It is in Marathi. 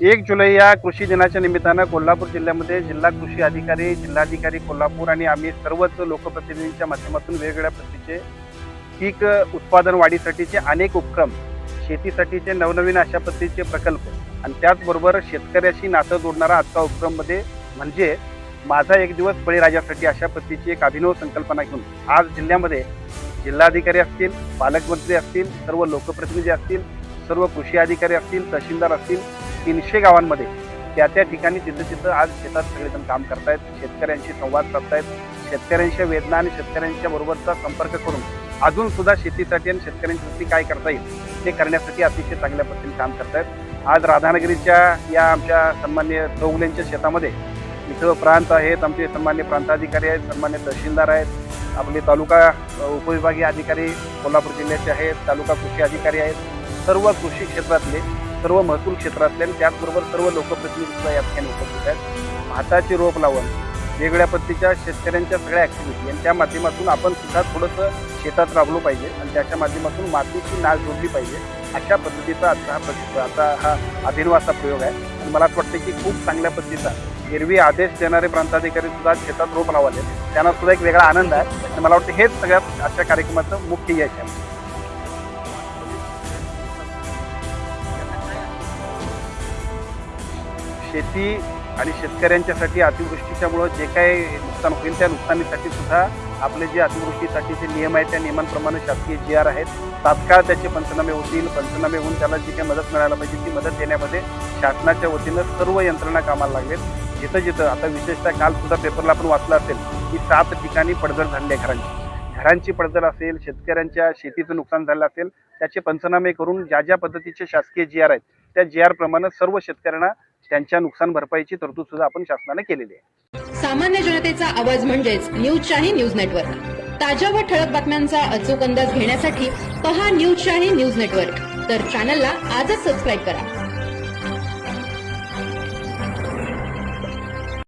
एक जुलै या कृषी दिनाच्या निमित्तानं कोल्हापूर जिल्ह्यामध्ये जिल्हा कृषी अधिकारी जिल्हाधिकारी कोल्हापूर आणि आम्ही सर्वच लोकप्रतिनिधींच्या माध्यमातून वेगवेगळ्या पद्धतीचे पीक उत्पादन वाढीसाठीचे अनेक उपक्रम शेतीसाठीचे नवनवीन अशा पद्धतीचे प्रकल्प आणि त्याचबरोबर शेतकऱ्याशी नातं जोडणारा आजचा उपक्रममध्ये म्हणजे माझा एक दिवस बळीराजासाठी अशा पद्धतीची एक अभिनव संकल्पना घेऊन आज जिल्ह्यामध्ये जिल्हाधिकारी असतील पालकमंत्री असतील सर्व लोकप्रतिनिधी असतील सर्व कृषी अधिकारी असतील तहसीलदार असतील तीनशे गावांमध्ये त्या त्या ठिकाणी तिथं तिथं आज शेतात सगळेजण काम करतायत. शेतकऱ्यांशी संवाद साधतायत. शेतकऱ्यांच्या वेदना आणि शेतकऱ्यांच्या बरोबरचा संपर्क करून अजून सुद्धा शेतीसाठी आणि शेतकऱ्यांसाठी काय करता येईल ते करण्यासाठी अतिशय चांगल्या पद्धतीने काम करतायत. आज राधानगरीच्या या आमच्या सन्मान्य चौगुल्यांच्या शेतामध्ये इथं प्रांत आहेत. आमचे सन्मान्य प्रांताधिकारी आहेत सन्मान्य तहसीलदार आहेत. आपले तालुका उपविभागीय अधिकारी कोल्हापूर जिल्ह्याचे आहेत तालुका कृषी अधिकारी आहेत. सर्व कृषी क्षेत्रातले सर्व महसूल क्षेत्रातले आणि त्याचबरोबर सर्व लोकप्रतिनिधीसुद्धा या ठिकाणी उपस्थित आहेत. भाताचे रोप लावण वेगवेगळ्या पद्धतीच्या शेतकऱ्यांच्या सगळ्या ॲक्टिव्हिटी त्या माध्यमातून आपण सुद्धा थोडंसं शेतात राबलो पाहिजे आणि त्याच्या माध्यमातून मातीची नाळ जोडली पाहिजे अशा पद्धतीचा आजचा हा प्रति आता हा अभिनव असा प्रयोग आहे. आणि मला असं वाटतं की खूप चांगल्या पद्धतीचा एरवी आदेश देणारे प्रांताधिकारी सुद्धा शेतात रोप लावले त्यांना सुद्धा एक वेगळा आनंद आहे. आणि मला वाटतं हेच सगळ्यात आजच्या कार्यक्रमाचं मुख्य यश आहे. शेती आणि शेतकऱ्यांच्यासाठी अतिवृष्टीच्यामुळं जे काही नुकसान होईल त्या नुकसानीसाठी सुद्धा आपले जे अतिवृष्टीसाठीचे नियम आहेत त्या नियमांप्रमाणे शासकीय जी आर आहेत तात्काळ त्याचे पंचनामे होतील. पंचनामे होऊन त्याला जी काही मदत मिळायला पाहिजे ती मदत देण्यामध्ये शासनाच्या वतीनं सर्व यंत्रणा कामाला लागलेत. जिथं जिथं आता विशेषतः काल सुद्धा पेपरला आपण वाचलं असेल की सात ठिकाणी पडझड झाली आहे घरांची. घरांची पडझड असेल शेतकऱ्यांच्या शेतीचं नुकसान झालं असेल त्याचे पंचनामे करून ज्या ज्या पद्धतीचे शासकीय जी आर आहेत त्या जी आर प्रमाणे सर्व शेतकऱ्यांना त्यांच्या नुकसान भरपाईची तरतूद सुद्धा आपण शासनाने केलेली आहे. सामान्य जनतेचा आवाज म्हणजेच न्यूज शाही न्यूज नेटवर्क ताज्या व ठळक बातम्यांचा अचूक अंदाज घेण्यासाठी पहा न्यूज शाही न्यूज नेटवर्क तर चॅनलला आजच सबस्क्राईब करा.